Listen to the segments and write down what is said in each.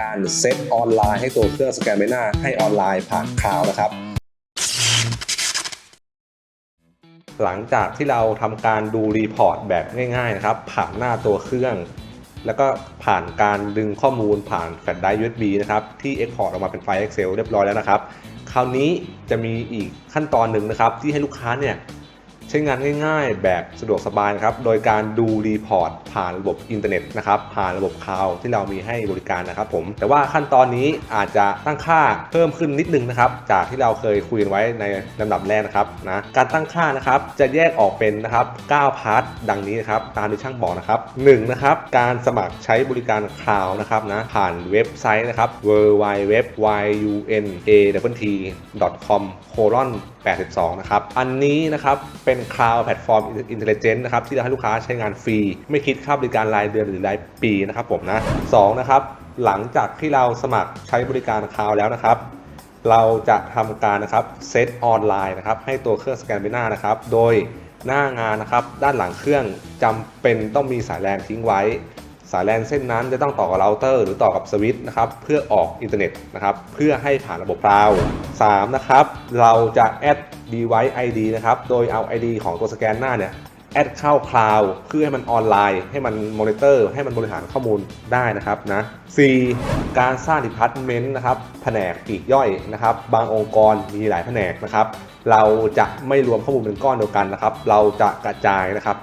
การเซตออนไลน์ให้ตัวเครื่องสแกนใบหน้าให้ออนไลน์ผ่านคลาวนะครับ หลังจากที่เราทำการดูรีพอร์ตแบบง่ายๆนะครับ ผ่านหน้าตัวเครื่อง แล้วก็ผ่านการดึงข้อมูลผ่านแฟลชไดร์ USB นะครับ ที่ Export ออกมาเป็นไฟล์ Excel เรียบร้อยแล้วนะครับ คราวนี้จะมีอีกขั้นตอนหนึ่งนะครับ ที่ให้ลูกค้าเนี่ย ใช้งานง่ายๆ แบบสะดวกสบายครับ โดยการดูรีพอร์ตผ่านระบบอินเทอร์เน็ตนะครับ ผ่านระบบคลาวด์ที่เรามีให้บริการนะครับผม แต่ว่าขั้นตอนนี้อาจจะตั้งค่าเพิ่มขึ้นนิดนึงนะครับ จากที่เราเคยคุยกันไว้ในลำดับแรกนะครับนะ การตั้งค่านะครับจะแยกออกเป็นนะครับ9พาร์ทดังนี้นะครับ ตามที่ช่างบอกนะครับ1นะครับการสมัครใช้บริการคลาวด์นะครับนะ ผ่านเว็บไซต์นะครับ w w w y u n a t com 82นะครับ อันนี้นะครับเป็น็น Cloud Platform Intelligence นะครับที่เราให้ลูกค้าใช้งานฟรี ไม่คิดค่าบริการรายเดือนหรือรายปีนะครับผมนะ2นะครับหลังจากที่เราสมัครใช้บริการ Cloud แล้วนะครับเราจะทำการนะครับเซตออนไลน์นะครับให้ตัวเครื่องสแกนใบหน้านะครับ โดยหน้างานนะครับด้านหลังเครื่องจำเป็นต้องมีสายแลนทิ้งไว้ สายแลนเส้นนั้นจะต้องต่อกับเราเตอร์ หรือต่อกับสวิตช์นะครับเพื่อออกอินเทอร์เน็ตนะครับเพื่อให้ผ่านระบบเรา3นะครับเราจะแอด device ID นะครับโดยเอา ID ของตัวสแกนหน้าเนี่ยแอดเข้าคลาวด์เพื่อให้มันออนไลน์ ให้มันมอนิเตอร์ ให้มันบริหารข้อมูลได้นะครับนะ 4. การสร้างดิพาร์ตเมนต์นะครับแผนกปีกย่อยนะครับ บางองค์กรมีหลายแผนกนะครับ เราจะไม่รวมข้อมูลเป็นก้อนเดียวกันนะครับ เราจะกระจายนะครับ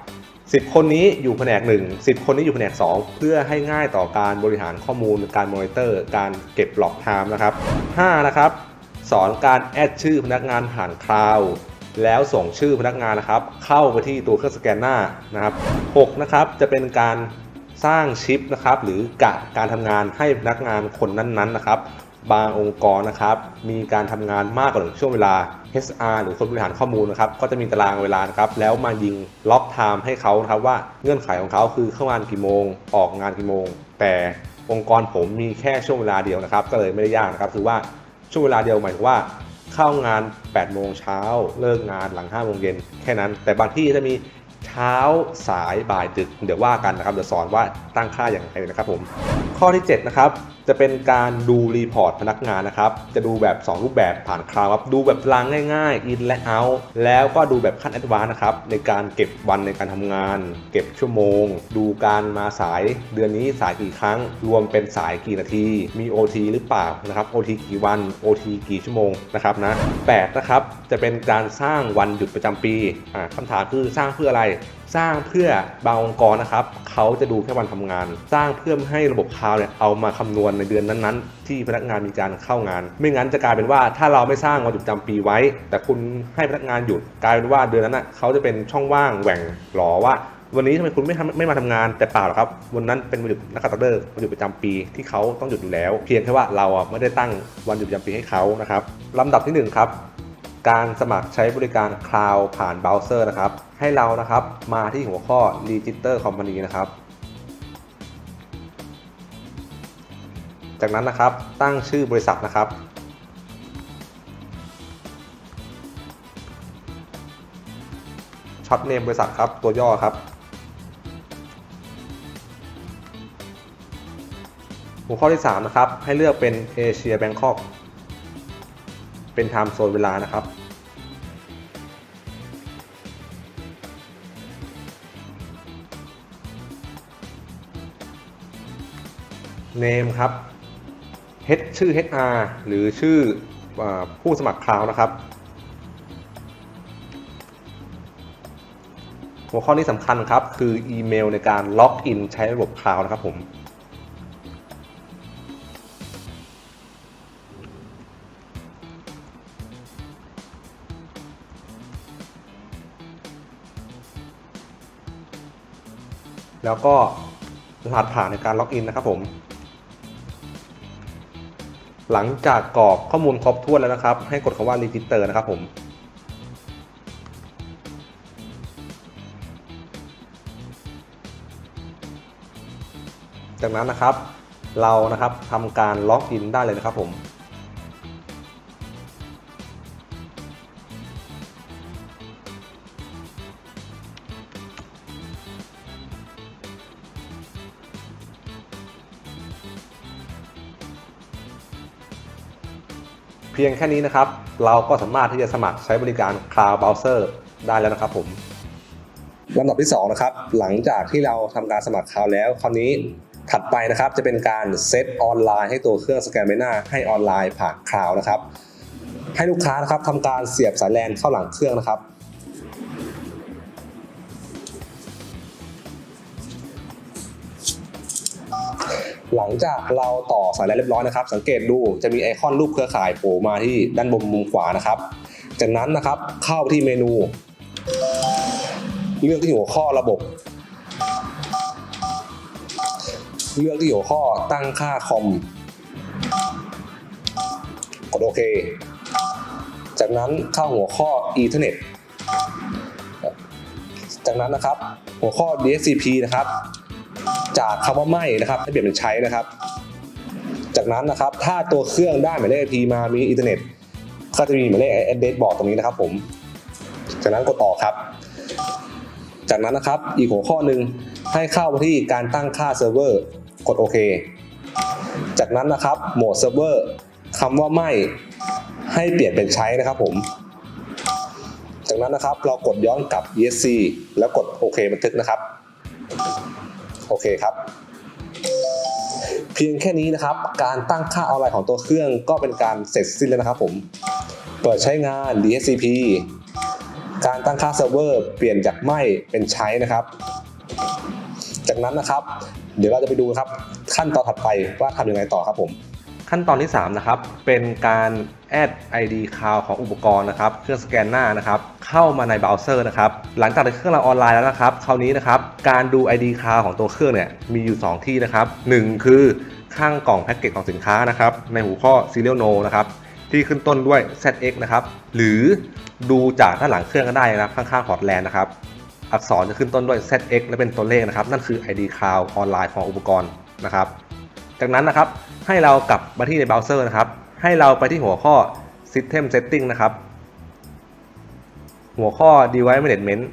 10 คนนี้อยู่แผนก 1 10 คนนี้อยู่แผนก 2 เพื่อให้ง่ายต่อการบริหารข้อมูล การมอนิเตอร์ การเก็บหลอกไทม์นะครับ5นะครับสอนการแอดชื่อพนักงานผ่านคลาวแล้วส่งชื่อพนักงานนะครับ เข้าไปที่ตัวเครื่องสแกนหน้านะครับ6นะครับจะเป็นการสร้างชิปนะครับหรือกะการทำงานให้พนักงานคนนั้นๆนะครับ บางองค์กรนะครับมีการทำงานมากกว่าหนึ่งช่วงเวลา HR หรือคนบริหารข้อมูลนะครับก็จะมีตารางเวลานะครับแล้วมายิงล็อกไทม์ให้เขานะครับว่าเงื่อนไขของเขาคือเข้างานกี่โมง ออกงานกี่โมง แต่องค์กรผมมีแค่ช่วงเวลาเดียวนะครับ ก็เลยไม่ได้ยากนะครับคือว่าช่วงเวลาเดียวหมายถึงว่าเข้างาน 8 โมงเช้า เลิกงานหลัง 5 โมงเย็นแค่นั้น แต่บางที่จะมีเช้าสายบ่ายดึก เดี๋ยวว่ากันนะครับ เดี๋ยวสอนว่าตั้งค่าอย่างไรนะครับผม ข้อที่ 7 นะครับจะเป็นการดูรีพอร์ตพนักงานนะครับ จะดูแบบ 2 รูปแบบผ่านคลาวด์ครับ ดูแบบรางง่ายๆ in และ out แล้วก็ดูแบบขั้นแอดวานนะครับ ในการเก็บวันในการทำงาน เก็บชั่วโมง ดูการมาสายเดือนนี้สายกี่ครั้ง รวมเป็นสายกี่นาที มี OT หรือเปล่านะครับ OT กี่วัน OT กี่ชั่วโมงนะครับนะ8นะครับ จะเป็นการสร้างวันหยุดประจำปีอ่าคำถามคือสร้างเพื่ออะไร สร้างเพื่อบางองค์กรนะครับเขาจะดูแค่วันทำงาน สร้างเพื่อให้ระบบคลาวเนี่ยเอามาคำนวณในเดือนนั้นๆ ที่พนักงานมีการเข้างาน ไม่งั้นจะกลายเป็นว่าถ้าเราไม่สร้างวันหยุดประจำปีไว้ แต่คุณให้พนักงานหยุดกลายเป็นว่าเดือนนั้นน่ะเขาจะเป็นช่องว่างแหว่งหรอว่าวันนี้ทำไมคุณไม่ทำไม่มาทำงานแต่เปล่าหรอกครับ วันนั้นเป็นวันหยุดนักขัตฤกษ์วันหยุดประจำปีที่เขาต้องหยุดอยู่แล้ว เพียงแค่ว่าเราไม่ได้ตั้งวันหยุดประจำปีให้เขานะครับลำดับที่หนึ่งครับ การสมัครใช้บริการ Cloud ผ่านเบราว์เซอร์นะครับ ให้เรานะครับมาที่หัวข้อ Register Company นะครับ จากนั้นนะครับตั้งชื่อบริษัทนะครับ ช็อตเนมบริษัทครับ ตัวย่อครับ หัวข้อที่ 3 นะครับ ให้เลือกเป็นเอเชียแบงคอก เป็นไทม์โซนเวลานะครับ name ครับ h ชื่อ HR หรือชื่ออผู้สมัครคลาวนะครับ หัวข้อนี้สำคัญครับ คืออีเมลในการล็อกอินใช้ระบบคลาวนะครับผม แล้วก็รหัสผ่านในการล็อกอินนะครับผม หลังจากกรอกข้อมูลครบถ้วนแล้วนะครับ ให้กดคำว่า register นะครับผมจากนั้นนะครับเรานะครับทำการล็อกอินได้เลยนะครับผม เพียงแค่นี้นะครับ เราก็สามารถที่จะสมัครใช้บริการ Cloud Browser ได้แล้วนะครับผมลำดับที่2นะครับหลังจากที่เราทำการสมัคร Cloud แล้วคราวนี้ถัดไปนะครับจะเป็นการเซตออนไลน์ให้ตัวเครื่องสแกนใบหน้าให้ออนไลน์ผ่าน Cloud นะครับให้ลูกค้านะครับทำการเสียบสายแลนเข้าหลังเครื่องนะครับ หลังจากเราต่อสายแลนเรียบร้อยนะครับ สังเกตดูจะมีไอคอนรูปเครือข่ายโผล่มาที่ด้านบนมุมขวานะครับ จากนั้นนะครับเข้าที่เมนู เลือกที่หัวข้อระบบ เลือกที่หัวข้อตั้งค่าคอมกดโอเค จากนั้นเข้าหัวข้อ Ethernet จากนั้นนะครับหัวข้อ DHCP นะครับ จากคำว่าไม่นะครับให้เปลี่ยนเป็นใช้นะครับ จากนั้นนะครับถ้าตัวเครื่องได้หมายเลข IP มามีอินเทอร์เน็ตก็จะมีหมายเลข address บอกตรงนี้นะครับผม จากนั้นกดต่อครับ จากนั้นนะครับอีกหัวข้อหนึ่งให้เข้ามาที่การตั้งค่าเซิร์ฟเวอร์กดโอเค จากนั้นนะครับโหมดเซิร์ฟเวอร์คำว่าไม่ให้เปลี่ยนเป็นใช้นะครับผม จากนั้นนะครับเรากดย้อนกลับ ESC แล้วกดโอเคบันทึกนะครับ โอเคครับ เพียงแค่นี้นะครับ การตั้งค่าออนไลน์ของตัวเครื่องก็เป็นการเสร็จสิ้นแล้วนะครับผม เปิดใช้งาน DHCP การตั้งค่าเซิร์ฟเวอร์เปลี่ยนจากไม่เป็นใช้นะครับ จากนั้นนะครับ เดี๋ยวเราจะไปดูครับขั้นตอนถัดไปว่าทำยังไงต่อครับผม ขั้นตอนที่ 3 นะครับ เป็นการแอด ID Cloud ของอุปกรณ์นะครับ เครื่องสแกนหน้านะครับ เข้ามาในเบราว์เซอร์นะครับ หลังจากที่เครื่องเราออนไลน์แล้วนะครับ คราวนี้นะครับ การดู ID Cloud ของตัวเครื่องเนี่ย มีอยู่ 2 ที่นะครับ 1 คือข้างกล่องแพ็กเกจของสินค้านะครับ ในหัวข้อ Serial No นะครับ ที่ขึ้นต้นด้วย ZX นะครับ หรือดูจากด้านหลังเครื่องก็ได้นะครับ ข้างๆพอร์ตแลนนะครับ อักษรจะขึ้นต้นด้วย ZX และเป็นตัวเลขนะครับ นั่นคือ ID Cloud ออนไลน์ของอุปกรณ์นะครับ จากนั้นนะครับ ให้เรากลับมาที่ในเบราว์เซอร์นะครับ ให้เราไปที่หัวข้อ System Setting นะครับ หัวข้อ Device Management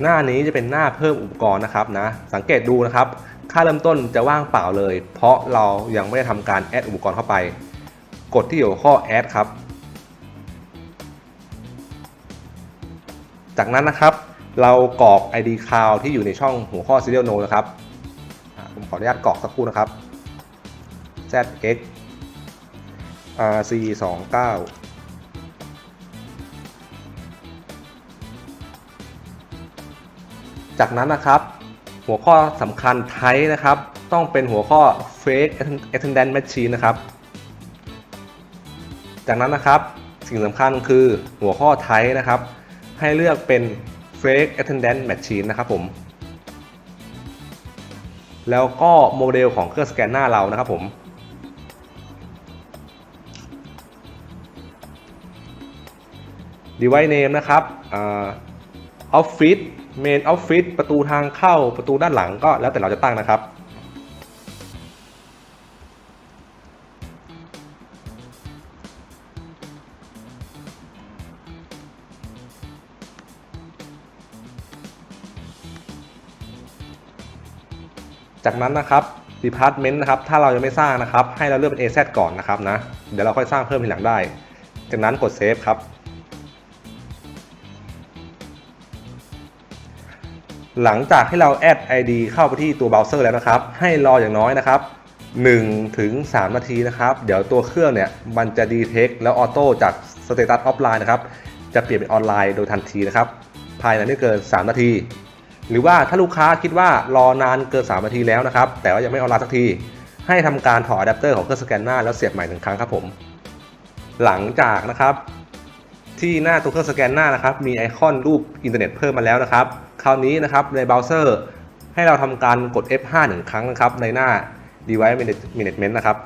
หน้านี้จะเป็นหน้าเพิ่มอุปกรณ์นะครับนะ สังเกตดูนะครับ ค่าเริ่มต้นจะว่างเปล่าเลย เพราะเรายังไม่ได้ทำการแอดอุปกรณ์เข้าไป กดที่หัวข้อ Add ครับ จากนั้นนะครับ เรากรอก ID Cloud ที่อยู่ในช่องหัวข้อ Serial No นะครับ ขออนุญาตกรอกสักครู่นะครับ ZX RC 2 9จากนั้นนะครับ หัวข้อสำคัญไทนะครับ ต้องเป็นหัวข้อ Fake Attendance Machine นะครับ จากนั้นนะครับสิ่งสำคัญคือหัวข้อไทนะครับ ให้เลือกเป็น Fake Attendance Machine นะครับผม แล้วก็โมเดลของเครื่องสแกนหน้าเรานะครับผมดีไว c e name นะครับออฟฟิศเมนออฟฟิศประตูทางเข้าประตูด้านหลังก็แล้วแต่เราจะตั้งนะครับ นั้นนะครับ Department นะครับ ถ้าเรายังไม่สร้างนะครับ ให้เราเลือกเป็น AZ ก่อนนะครับนะ เดี๋ยวเราค่อยสร้างเพิ่มทีหลังได้ จากนั้นกด Save ครับ หลังจากที่เราแอด ID เข้าไปที่ตัวเบราว์เซอร์แล้วนะครับ ให้รออย่างน้อยนะครับ1ถึง3นาทีนะครับ เดี๋ยวตัวเครื่องเนี่ย มันจะดีเทคแล้วออโต้จากสเตตัสออฟไลน์นะครับ จะเปลี่ยนเป็นออนไลน์โดยทันทีนะครับ ภายในไม่เกิน 3 นาที หรือว่าถ้าลูกค้าคิดว่ารอนานเกิน3นาทีแล้วนะครับ แต่ว่ายังไม่ออนไลน์สักที ให้ทำการถอดอะแดปเตอร์ของเครื่องสแกนหน้าแล้วเสียบใหม่หนึ่งครั้งครับผม หลังจากนะครับ ที่หน้าตัวเครื่องสแกนหน้านะครับ มีไอคอนรูปอินเทอร์เน็ตเพิ่มมาแล้วนะครับ คราวนี้นะครับในเบราว์เซอร์ให้เราทำการกด F5 หนึ่งครั้งนะครับ ในหน้า Device Management นะครับ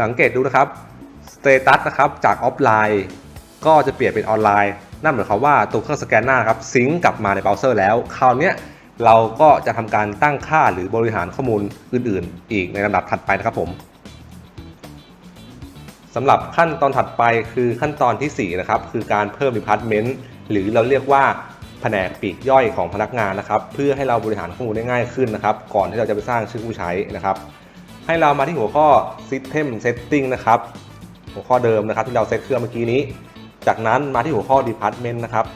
สังเกตดูนะครับสเตตัสนะครับจากออฟไลน์ ก็จะเปลี่ยนเป็นออนไลน์ นั่นหมายความว่าตัวเครื่องสแกนหน้าครับซิงก์กลับมาในเบราว์เซอร์แล้ว คราวนี้เราก็จะทำการตั้งค่าหรือบริหารข้อมูลอื่น ๆ อีกในลำดับถัดไปนะครับผมสำหรับขั้นตอนถัดไปคือขั้นตอนที่ 4 นะครับ คือการเพิ่ม Department หรือเราเรียกว่าแผผนกปีกย่อยของพนักงานนะครับ เพื่อให้เราบริหารข้อมูลได้ง่ายขึ้นนะครับ ก่อนที่เราจะไปสร้างชื่อผู้ใช้นะครับ ให้เรามาที่หัวข้อ System Setting นะครับ หัวข้อเดิมนะครับที่เราเซตเครื่องเมื่อกี้นี้ จากนั้นมาที่หัวข้อ Department นะครับ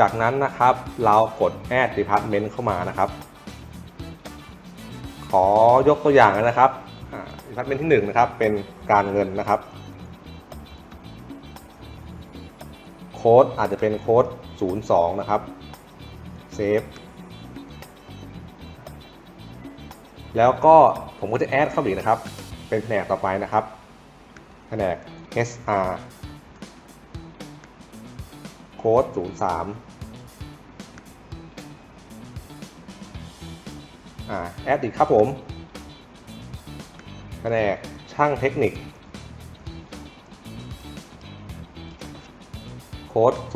จากนั้นนะครับเรากด Add Department เข้ามานะครับ ขอยกตัวอย่างนะครับอ่า Department ที่1นะครับเป็นการเงินนะครับ โค้ดอาจจะเป็นโค้ด 02 นะครับเซฟแล้วก็ผมก็จะแอดเข้าไปอีกนะครับ เป็นแผนกต่อไปนะครับ แผนก SR โค้ด03อ่าแอดอีกครับผม แผนกช่างเทคนิค โค้ด04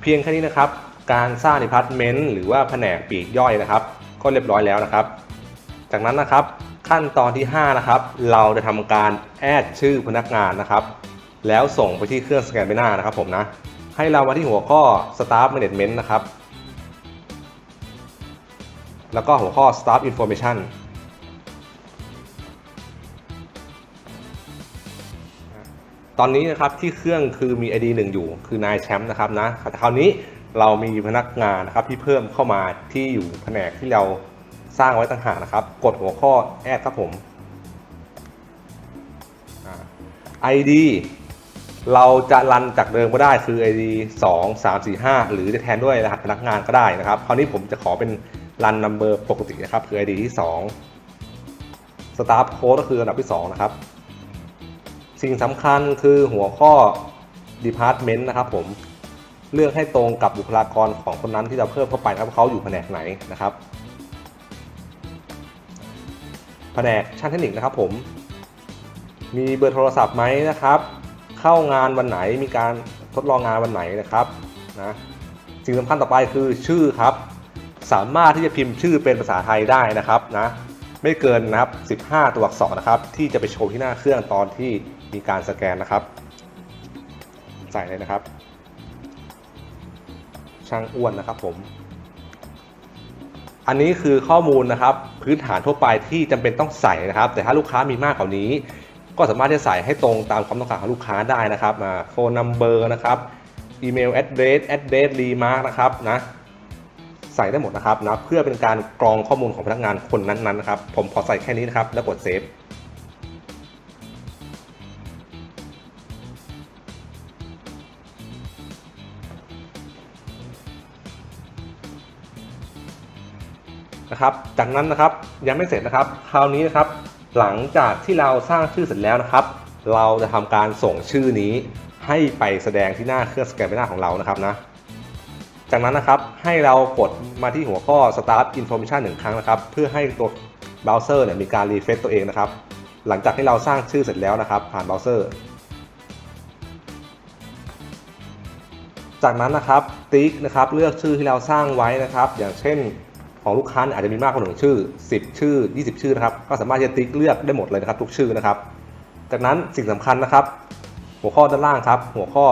เพียงแค่นี้นะครับ การสร้างดีพาร์ตเมนต์หรือว่าแผนกปีกย่อยนะครับ ก็เรียบร้อยแล้วนะครับ จากนั้นนะครับขั้นตอนที่ 5 นะครับ เราจะทำการแอดชื่อพนักงานนะครับ แล้วส่งไปที่เครื่องสแกนใบหน้านะครับผมนะ ให้เรามาที่หัวข้อ Staff Management นะครับ แล้วก็หัวข้อ Staff Information ตอนนี้นะครับที่เครื่องคือมี ID 1 อยู่คือนายแชมป์นะครับนะแต่คราวนี้ เรามีพนักงานนะครับที่เพิ่มเข้ามาที่อยู่แผนกที่เราสร้างไว้ต่างหากนะครับ กดหัวข้อแอดครับผม ID เราจะรันจากเดิมก็ได้คือ ID 2 3 4 5 หรือจะแทนด้วยรหัสพนักงานก็ได้นะครับ คราวนี้ผมจะขอเป็นรันนัมเบอร์ปกตินะครับ คือ ID ที่ 2 Staff Code ก็คืออันดับที่ 2 นะครับ สิ่งสำคัญคือหัวข้อ Department นะครับผม เลือกให้ตรงกับบุคลากรของคนนั้นที่เราเพิ่มเข้าไปนะครับเขาอยู่แผนกไหนนะครับแผนกช่างเทคนิคนะครับผม มีเบอร์โทรศัพท์ไหมนะครับ เข้างานวันไหนมีการทดลองงานวันไหนนะครับนะสิ่งสำคัญต่อไปคือชื่อครับ สามารถที่จะพิมพ์ชื่อเป็นภาษาไทยได้นะครับนะไม่เกินนะครับ 15 ตัวอักษรนะครับ ที่จะไปโชว์ที่หน้าเครื่องตอนที่มีการสแกนนะครับ ใส่เลยนะครับ ช่างอ้วนนะครับผม อันนี้คือข้อมูลนะครับ พื้นฐานทั่วไปที่จำเป็นต้องใส่นะครับ แต่ถ้าลูกค้ามีมากกว่านี้ ก็สามารถที่จะใส่ให้ตรงตามความต้องการของลูกค้าได้นะครับมาโฟนนัมเบอร์นะครับอีเมลแอดเดรสแอดเดรสรีมาร์กนะครับนะใส่ได้หมดนะครับนะเพื่อเป็นการกรองข้อมูลของพนักงานคนนั้นๆนะครับ ผมขอใส่แค่นี้นะครับ แล้วกดเซฟ นะครับ จากนั้นนะครับยังไม่เสร็จนะครับ คราวนี้นะครับ หลังจากที่เราสร้างชื่อเสร็จแล้วนะครับ เราจะทำการส่งชื่อนี้ให้ไปแสดงที่หน้าเครื่องสแกนใบหน้าของเรานะครับนะจากนั้นนะครับให้เรากดมาที่หัวข้อ Start Information หนึ่งครั้งนะครับ เพื่อให้ตัวเบราว์เซอร์เนี่ยมีการรีเฟซตัวเองนะครับ หลังจากที่เราสร้างชื่อเสร็จแล้วนะครับ ผ่านเบราว์เซอร์ จากนั้นนะครับติ๊กนะครับเลือกชื่อที่เราสร้างไว้นะครับ อย่างเช่น ของลูกค้าเนี่ยอาจจะมีมากกว่าหนึ่งชื่อ 10 ชื่อ 20 ชื่อนะครับ ก็สามารถจะติ๊กเลือกได้หมดเลยนะครับ ทุกชื่อนะครับ จากนั้นสิ่งสำคัญนะครับ หัวข้อด้านล่างครับ หัวข้อ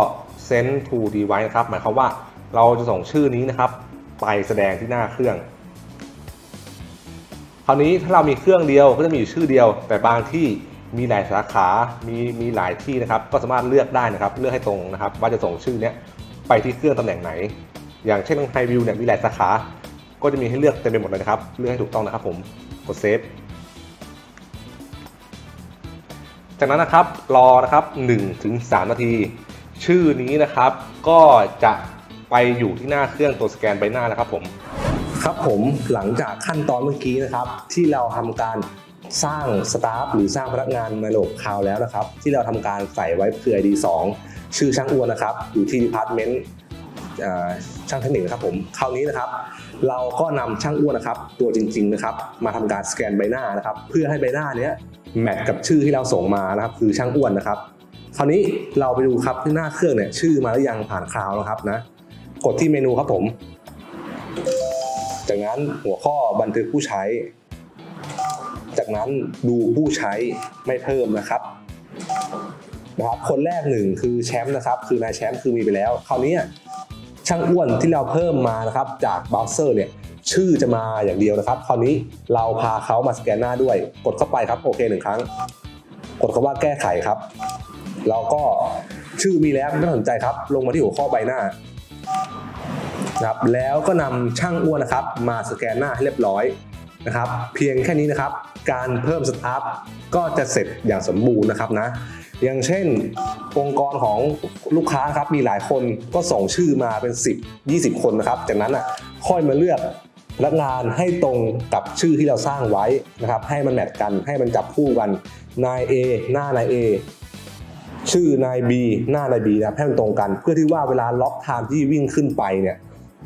send to device นะครับ หมายความว่าเราจะส่งชื่อนี้นะครับ ไปแสดงที่หน้าเครื่อง คราวนี้ถ้าเรามีเครื่องเดียวก็จะมีอยู่ชื่อเดียว แต่บางที่มีหลายสาขา มีมีหลายที่นะครับ ก็สามารถเลือกได้นะครับ เลือกให้ตรงนะครับ ว่าจะส่งชื่อเนี้ยไปที่เครื่องตำแหน่งไหน อย่างเช่นไฮวิวเนี่ยมีหลายสาขา ก็จะมีให้เลือกเต็มไปหมดเลยนะครับ เลือกให้ถูกต้องนะครับผม กดเซฟ จากนั้นนะครับรอนะครับ1ถึง3นาที ชื่อนี้นะครับก็จะไปอยู่ที่หน้าเครื่องตัวสแกนใบหน้านะครับผมครับผมหลังจากขั้นตอนเมื่อกี้นะครับ ที่เราทำการสร้างสตาฟหรือสร้างพนักงานในระบบคาวแล้วนะครับ ที่เราทำการใส่ไว้คือ ID 2ชื่อช่างอ้วนนะครับ อยู่ที่ Department เอ่อช่างเทคนิคนะครับผมคราวนี้นะครับ เราก็นำช่างอ้วนนะครับ ตัวจริงๆนะครับมาทำการสแกนใบหน้านะครับ เพื่อให้ใบหน้าเนี้ยแมทกับชื่อที่เราส่งมานะครับ คือช่างอ้วนนะครับ คราวนี้เราไปดูครับที่หน้าเครื่องเนี่ยชื่อมาหรือยังผ่านคลาวนะครับนะกดที่เมนูครับผม จากนั้นหัวข้อบันทึกผู้ใช้ จากนั้นดูผู้ใช้ไม่เพิ่มนะครับนะครับคนแรกหนึ่งคือแชมป์นะครับ คือนายแชมป์คือมีไปแล้ว คราวนี้ ช่างอ้วนที่เราเพิ่มมานะครับจากเบราว์เซอร์เนี่ยชื่อจะมาอย่างเดียวนะครับ คราวนี้เราพาเขามาสแกนหน้าด้วย กดเข้าไปครับโอเคหนึ่งครั้ง กดคำว่าแก้ไขครับเราก็ชื่อมีแล้วไม่สนใจครับ ลงมาที่หัวข้อใบหน้านะครับแล้วก็นำช่างอ้วนนะครับ มาสแกนหน้าให้เรียบร้อยนะครับ เพียงแค่นี้นะครับ การเพิ่มสตาฟก็จะเสร็จอย่างสมบูรณ์นะครับนะ อย่างเช่น องค์กรของลูกค้าครับมีหลายคนก็ส่งชื่อมาเป็น 10 20 คนนะครับ จากนั้นอะค่อยมาเลือกพนักงานให้ตรงกับชื่อที่เราสร้างไว้นะครับ ให้มันแมทกันให้มันจับคู่กันนาย A หน้านาย A ชื่อนาย B หน้านาย B นะให้มันตรงกัน เพื่อที่ว่าเวลาล็อกไทม์ที่วิ่งขึ้นไปเนี่ย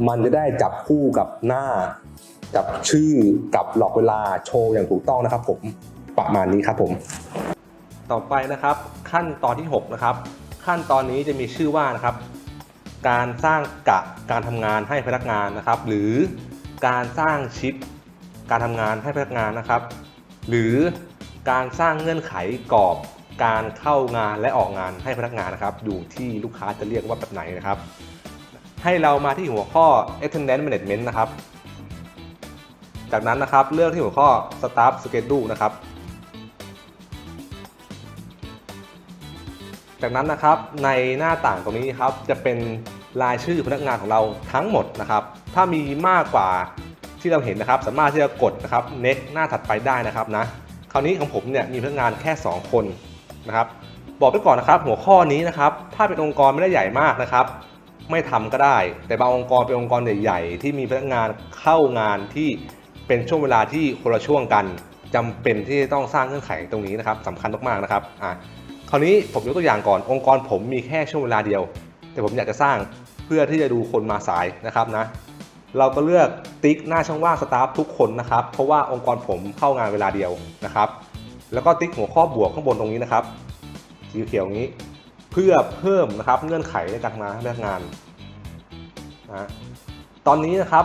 มันจะได้จับคู่กับหน้า กับชื่อกับหลอกเวลาโชว์อย่างถูกต้องนะครับผมประมาณนี้ครับผม ต่อไปนะครับ ขั้นตอนที่ 6 นะครับ ขั้นตอนนี้จะมีชื่อว่านะครับ การสร้างกะการทำงานให้พนักงานนะครับ หรือการสร้างชิปการทำงานให้พนักงานนะครับ หรือการสร้างเงื่อนไขกรอบการเข้างานและออกงานให้พนักงานนะครับ อยู่ที่ลูกค้าจะเรียกว่าแบบไหนนะครับ ให้เรามาที่หัวข้อ attendance management นะครับ จากนั้นนะครับเลือกที่หัวข้อ staff schedule นะครับ จากนั้นนะครับในหน้าต่างตรงนี้ครับจะเป็นรายชื่อพนักงานของเราทั้งหมดนะครับ ถ้ามีมากกว่าที่เราเห็นนะครับ สามารถที่จะกดนะครับ next หน้าถัดไปได้นะครับนะคราวนี้ของผมเนี่ยมีพนักงานแค่ 2 คนนะครับ บอกไปก่อนนะครับ หัวข้อนี้นะครับ ถ้าเป็นองค์กรไม่ได้ใหญ่มากนะครับ ไม่ทำก็ได้ แต่บางองค์กรเป็นองค์กรใหญ่ๆที่มีพนักงานเข้างานที่เป็นช่วงเวลาที่คนละช่วงกันจำเป็นที่จะต้องสร้างเงื่อนไขตรงนี้นะครับสำคัญมากๆนะครับอะ คราวนี้ผมยกตัวอย่างก่อนองค์กรผมมีแค่ช่วงเวลาเดียว แต่ผมอยากจะสร้างเพื่อที่จะดูคนมาสายนะครับนะ เราก็เลือกติ๊กหน้าช่องว่างสตาฟทุกคนนะครับ เพราะว่าองค์กรผมเข้างานเวลาเดียวนะครับ แล้วก็ติ๊กหัวข้อบวกข้างบนตรงนี้นะครับสีเขียวนี้ เพื่อเพิ่มนะครับเงื่อนไขในการทำงานให้พนักงานนะตอนนี้นะครับ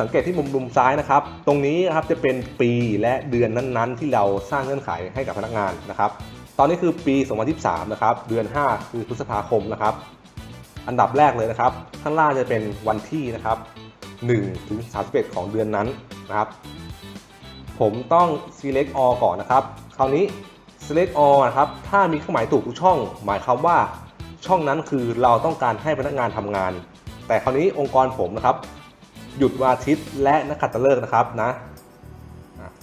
สังเกตที่มุมมุมซ้ายนะครับ ตรงนี้นะครับจะเป็นปีและเดือนนั้นๆ ที่เราสร้างเงื่อนไขให้กับพนักงานนะครับ ตอนนี้คือปี 2023 นะครับ เดือน 5 คือพฤษภาคมนะครับ อันดับแรกเลยนะครับ ข้างล่างจะเป็นวันที่นะครับ1ถึง31 ของเดือนนั้นนะครับ ผมต้อง select all ก่อนนะครับ คราวนี้ select all นะครับ ถ้ามีเครื่องหมายถูกทุกช่อง หมายความว่าช่องนั้นคือเราต้องการให้พนักงานทำงาน แต่คราวนี้องค์กรผมนะครับ หยุดวันอาทิตย์และนักขัตฤกษ์นะครับนะ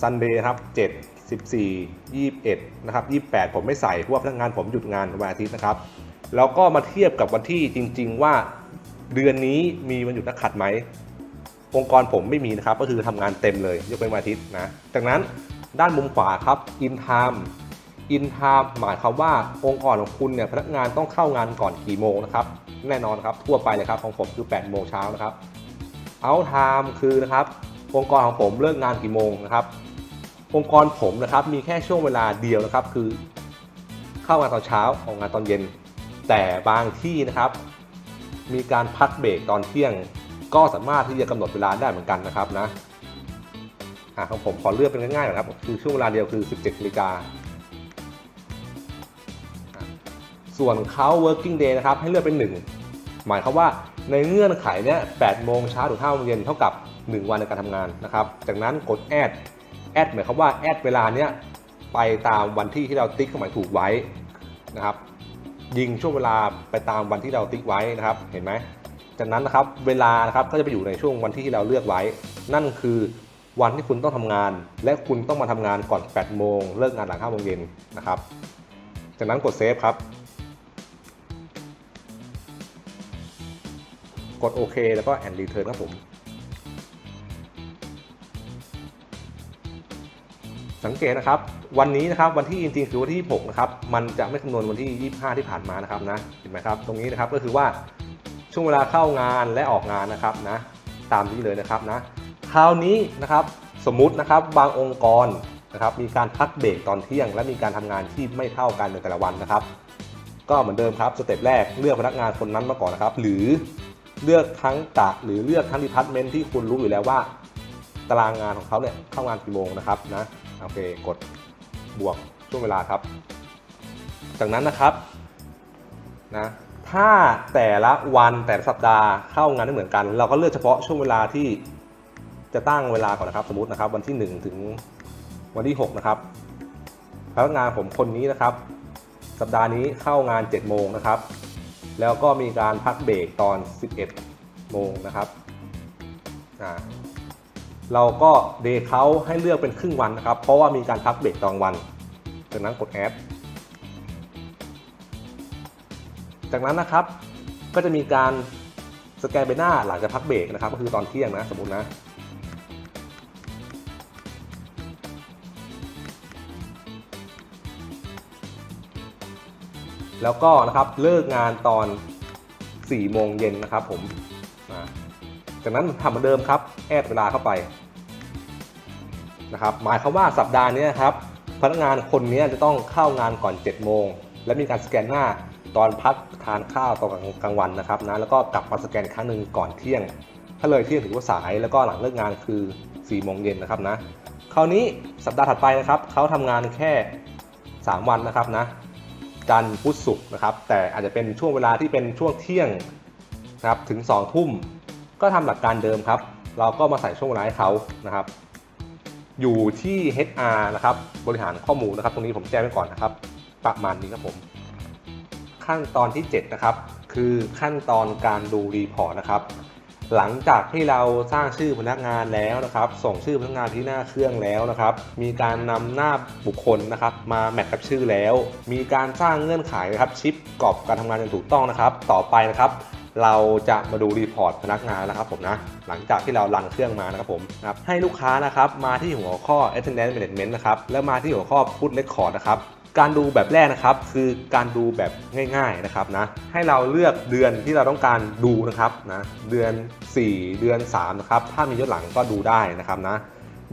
ซันเดย์ครับ 7 14 21นะครับ28 ผมไม่ใส่เพราะว่าพนักงานผมหยุดงานวันอาทิตย์นะครับ แล้วก็มาเทียบกับวันที่จริง ๆ ว่าเดือนนี้มีวันหยุดนักขัตไหมองค์กรผมไม่มีนะครับ ก็คือทำงานเต็มเลยยกเว้นวันอาทิตย์นะ จากนั้นด้านมุมขวาครับ in time in time หมายความว่าองค์กรของคุณเนี่ยพนักงานต้องเข้างานก่อนกี่โมงนะครับแน่นอนครับทั่วไปเลยครับของผมคือ 8 โมงเช้านะครับ out time คือนะครับองค์กรของผมเลิกงานกี่โมงนะครับ องค์กรผมนะครับมีแค่ช่วงเวลาเดียวนะครับ คือเข้างานตอนเช้าออกงานตอนเย็น แต่บางที่นะครับ มีการพักเบรกตอนเที่ยง ก็สามารถที่จะกำหนดเวลาได้เหมือนกันนะครับนะอ่าของผมขอเลือกเป็นง่ายๆนะครับ คือช่วงเวลาเดียวคือ 17นาฬิกาส่วนเขา working day นะครับ ให้เลือกเป็น 1 หมายความว่าในเงื่อนไขเนี้ย8โมงเช้าถึง5โมงเย็นเท่ากับ 1 วันในการทำงานนะครับ จากนั้นกด add แอดหมายความว่าแอดเวลาเนี้ยไปตามวันที่ที่เราติ๊กเครื่องหมายถูกไว้นะครับยิงช่วงเวลาไปตามวันที่เราติ๊กไว้นะครับเห็นไหมจากนั้นนะครับเวลานะครับก็จะไปอยู่ในช่วงวันที่ที่เราเลือกไว้ นั่นคือวันที่คุณต้องทำงาน และคุณต้องมาทำงานก่อน 8 โมงเลิกงานหลัง5โมงเย็นนะครับ จากนั้นกดเซฟครับ กดโอเคแล้วก็แอนรีเทิร์นครับผม สังเกตนะครับ วันนี้นะครับวันที่จริงๆคือวันที่ 26 นะครับ มันจะไม่คำนวณวันที่ 25 ที่ผ่านมานะครับนะเห็นไหมครับ ตรงนี้นะครับก็คือว่าช่วงเวลาเข้างานและออกงานนะครับนะตามนี้เลยนะครับนะคราวนี้นะครับสมมุตินะครับบางองค์กรนะครับมีการพักเบรกตอนเที่ยง และมีการทำงานที่ไม่เท่ากันในแต่ละวันนะครับ ก็เหมือนเดิมครับสเต็ปแรกเลือกพนักงานคนนั้นมาก่อนนะครับ หรือเลือกทั้งกะหรือเลือกทั้งดีพาร์ตเมนต์ที่คุณรู้อยู่แล้วว่า ตารางงานของเขาเนี่ยเข้างานกี่โมงนะครับนะ โอเคกดบวกช่วงเวลาครับ จากนั้นนะครับนะถ้าแต่ละวันแต่ละสัปดาห์เข้างานไม่เหมือนกัน เราก็เลือกเฉพาะช่วงเวลาที่จะตั้งเวลาก่อนนะครับสมมตินะครับ วันที่ 1 ถึงวันที่ 6 นะครับพนักงานผมคนนี้นะครับ สัปดาห์นี้เข้างาน 7 โมงนะครับ แล้วก็มีการพักเบรกตอน 11 โมงนะครับอ่า เราก็เดย์เขาให้เลือกเป็นครึ่งวันนะครับ เพราะว่ามีการพักเบรกตอนวัน จากนั้นกดแอด จากนั้นนะครับ ก็จะมีการสแกนใบหน้าหลังจากพักเบรกนะครับ ก็คือตอนเที่ยงนะสมมตินะ แล้วก็นะครับเลิกงานตอน4โมงเย็นนะครับผม จากนั้นทำเหมือนเดิมครับ แอดเวลาเข้าไปนะครับหมายความว่าสัปดาห์นี้ครับพนักงานคนนี้จะต้องเข้างานก่อน 7 โมง และมีการสแกนหน้าตอนพักทานข้าวตอนกลางวันนะครับนะแล้วก็กลับมาสแกนอีกครั้งหนึ่งก่อนเที่ยง ถ้าเลยเที่ยงถือว่าสายแล้วก็หลังเลิกงานคือ 4 โมงเย็นนะครับนะคราวนี้สัปดาห์ถัดไปนะครับเขาทำงานแค่ 3 วันนะครับนะจันทร์พุธศุกร์นะครับแต่อาจจะเป็นช่วงเวลาที่เป็นช่วงเที่ยงนะครับถึง 2 ทุ่ม ก็ทำหลักการเดิมครับ เราก็มาใส่ช่วงเวลาให้เขานะครับ อยู่ที่ HR นะครับ บริหารข้อมูลนะครับ ตรงนี้ผมแจ้งไว้ก่อนนะครับ ประมาณนี้ครับผม ขั้นตอนที่ 7 นะครับ คือขั้นตอนการดูรีพอร์ตนะครับ หลังจากที่เราสร้างชื่อพนักงานแล้วนะครับ ส่งชื่อพนักงานที่หน้าเครื่องแล้วนะครับ มีการนำหน้าบุคคลนะครับ มาแมทกับชื่อแล้ว มีการสร้างเงื่อนไขนะครับ ชิปกรอบการทำงานอย่างถูกต้องนะครับ ต่อไปนะครับ เราจะมาดูรีพอร์ตพนักงานนะครับผมนะหลังจากที่เรารันเครื่องมานะครับผมนะครับให้ลูกค้านะครับมาที่หัวข้อ attendance management นะครับแล้วมาที่หัวข้อ put record นะครับการดูแบบแรกนะครับคือการดูแบบง่ายๆนะครับนะให้เราเลือกเดือนที่เราต้องการดูนะครับนะเดือน 4 เดือน3นะครับถ้ามีย้อนหลังก็ดูได้นะครับนะ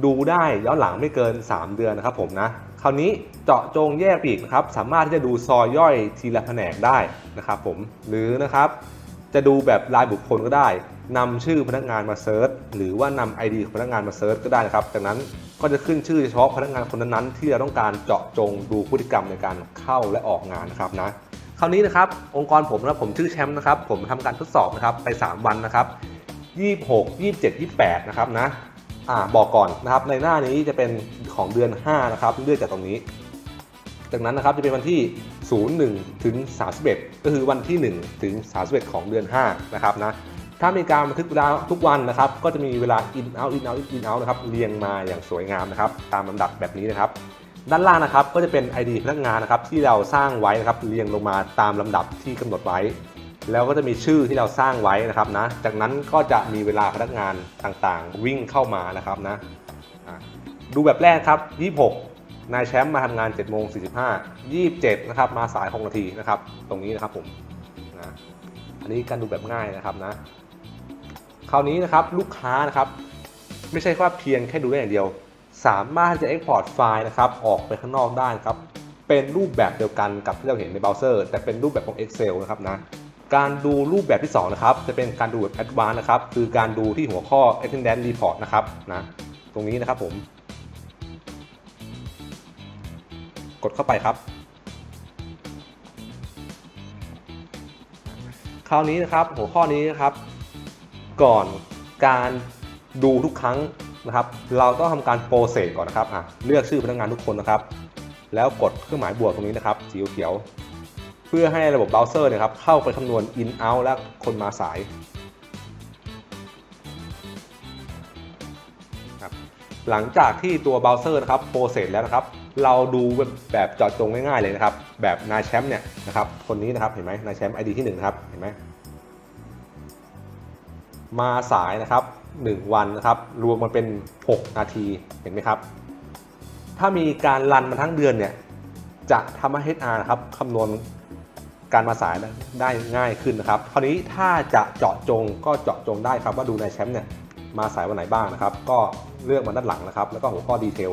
ดูได้ย้อนหลังไม่เกิน 3 เดือนนะครับผมนะคราวนี้เจาะจงแยกปีกนะครับสามารถที่จะดูซอยย่อยทีละแผนกได้นะครับผมหรือนะครับ จะดูแบบรายบุคคลก็ได้นำชื่อพนักงานมาเซิร์ชหรือว่านำ ID ของพนักงานมาเซิร์ชก็ได้นะครับจากนั้นก็จะขึ้นชื่อเฉพาะพนักงานคนนั้นๆที่เราต้องการเจาะจงดูพฤติกรรมในการเข้าและออกงานนะครับนะคราวนี้นะครับองค์กรผมนะผมชื่อแชมป์นะครับผมทำการทดสอบนะครับไป 3 วันนะครับ26 27 28นะครับนะอ่าบอกก่อนนะครับในหน้านี้จะเป็นของเดือน 5 นะครับเลือกจากตรงนี้ จากนั้นนะครับจะเป็นวันที่ 01 ถึง 31 ก็คือวันที่ 1 ถึง 31 ของเดือน 5 นะครับนะถ้ามีการบันทึกเวลาทุกวันนะครับ ก็จะมีเวลา in out in out in out นะครับเรียงมาอย่างสวยงามนะครับ ตามลำดับแบบนี้นะครับ ด้านล่างนะครับก็จะเป็น ID พนักงานนะครับที่เราสร้างไว้นะครับเรียงลงมาตามลำดับที่กำหนดไว้ แล้วก็จะมีชื่อที่เราสร้างไว้นะครับนะ จากนั้นก็จะมีเวลาพนักงานต่างๆ วิ่งเข้ามานะครับนะอะดูแบบแรกครับ 26 นายแชมป์มาทำงาน7โมง45 27นะครับมาสาย6นาทีนะครับ ตรงนี้นะครับผมนะอันนี้การดูแบบง่ายนะครับนะ คราวนี้นะครับลูกค้านะครับ ไม่ใช่ว่าเพียงแค่ดูได้อย่างเดียว สามารถจะ Export ไฟล์นะครับออกไปข้างนอกได้ครับ เป็นรูปแบบเดียวกันกับที่เราเห็นในเบราว์เซอร์ แต่เป็นรูปแบบของ Excel นะครับนะการดูรูปแบบที่ 2 นะครับ จะเป็นการดูแบบ Advanced นะครับ คือการดูที่หัวข้อ Attendance Report นะครับนะตรงนี้นะครับผม กดเข้าไปครับ คราวนี้นะครับหัวข้อนี้นะครับ ก่อนการดูทุกครั้งนะครับ เราต้องทำการโปรเซสก่อนนะครับอะเลือกชื่อพนักงานทุกคนนะครับ แล้วกดเครื่องหมายบวกตรงนี้นะครับสีเขียวเพื่อให้ระบบเบราว์เซอร์เนยครับเข้าไปคำนวณ in out และคนมาสายครับหลังจากที่ตัวเบราว์เซอร์นะครับโปรเซสแล้วนะครับ เราดูแบบเจอดจงง่ายๆเลยนะครับ แบบนายแชมป์เนี่ยนะครับ คนนี้นะครับเห็นไหมนายแชมป์ ID ที่หนึ่งนะครับเห็นไหมมาสายนะครับ 1 วันนะครับ รวมมันเป็น 6 นาทีเห็นไหมครับ ถ้ามีการรันมาทั้งเดือนเนี่ยจะทำให้ HR นะครับคำนวณการมาสายได้ง่ายขึ้นนะครับคราวนี้ถ้าจะเจาะจงก็เจาะจงได้ครับว่าดูในแชมป์เนี่ยมาสายวันไหนบ้างนะครับ ก็เลือกมาด้านหลังนะครับ แล้วก็หัวข้อดีเทล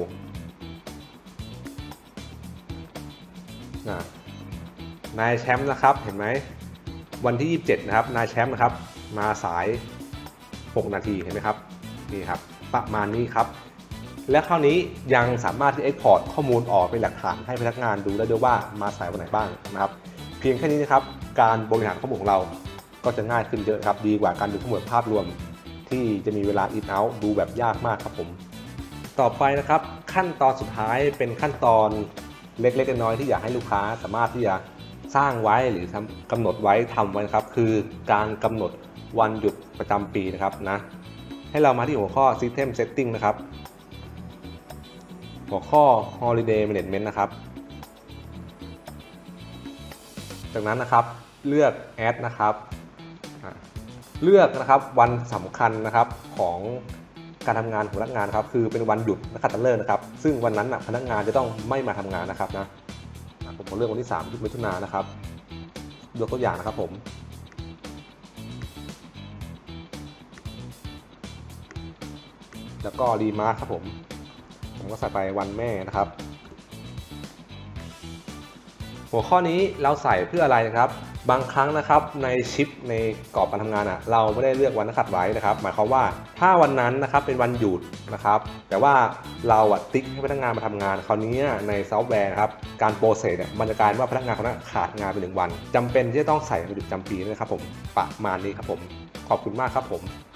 นายแชมป์นะครับเห็นไหมวันที่ 27 นะครับ นายแชมป์นะครับ มาสาย 6 นาทีเห็นไหมครับนี่ครับประมาณนี้ครับ และคราวนี้ยังสามารถที่ Export ข้อมูลออกเป็นหลักฐานให้พนักงานดูได้ด้วยว่ามาสายวันไหนบ้างนะครับ เพียงแค่นี้นะครับการบริหารข้อมูลของเราก็จะง่ายขึ้นเยอะครับ ดีกว่าการดูข้อมูลภาพรวม ที่จะมีเวลา in out ดูแบบยากมากครับผม ต่อไปนะครับ ขั้นตอนสุดท้ายเป็นขั้นตอน เล็กๆน้อยๆที่อยากให้ลูกค้าสามารถที่จะสร้างไว้หรือทำกำหนดไว้ทำไว้นะครับ คือการกำหนดวันหยุดประจำปีนะครับนะให้เรามาที่หัวข้อ System Setting นะครับ หัวข้อ Holiday Management นะครับ จากนั้นนะครับเลือก Add นะครับ เลือกนะครับวันสำคัญนะครับของ การทำงานของพนักงานครับคือเป็นวันหยุดนักขัตฤกษ์นะครับซึ่งวันนั้นนะพนักงานจะต้องไม่มาทำงานนะครับนะอะผมขอเลือกวันที่3มิถุนายนนะครับยกตัวอย่างนะครับผมแล้วก็รีมาร์คครับผม ผมก็ใส่ไปวันแม่นะครับ หัวข้อนี้เราใส่เพื่ออะไรนะครับ บางครั้งนะครับในชิปในกรอบการทำงานอะเราไม่ได้เลือกวันนักขัดไว้นะครับ หมายความว่าถ้าวันนั้นนะครับเป็นวันหยุดนะครับแต่ว่าเราอะติ๊กให้พนักงานมาทำงาน คราวนี้ในซอฟต์แวร์ครับการโปรเซสเนี่ยมันจะกลายเป็นว่าพนักงานคนนั้นขาดงานไปหนึ่งวันจำเป็นที่จะต้องใส่วันหยุดจำปีนะครับผมประมาณนี้ครับผมขอบคุณมากครับผม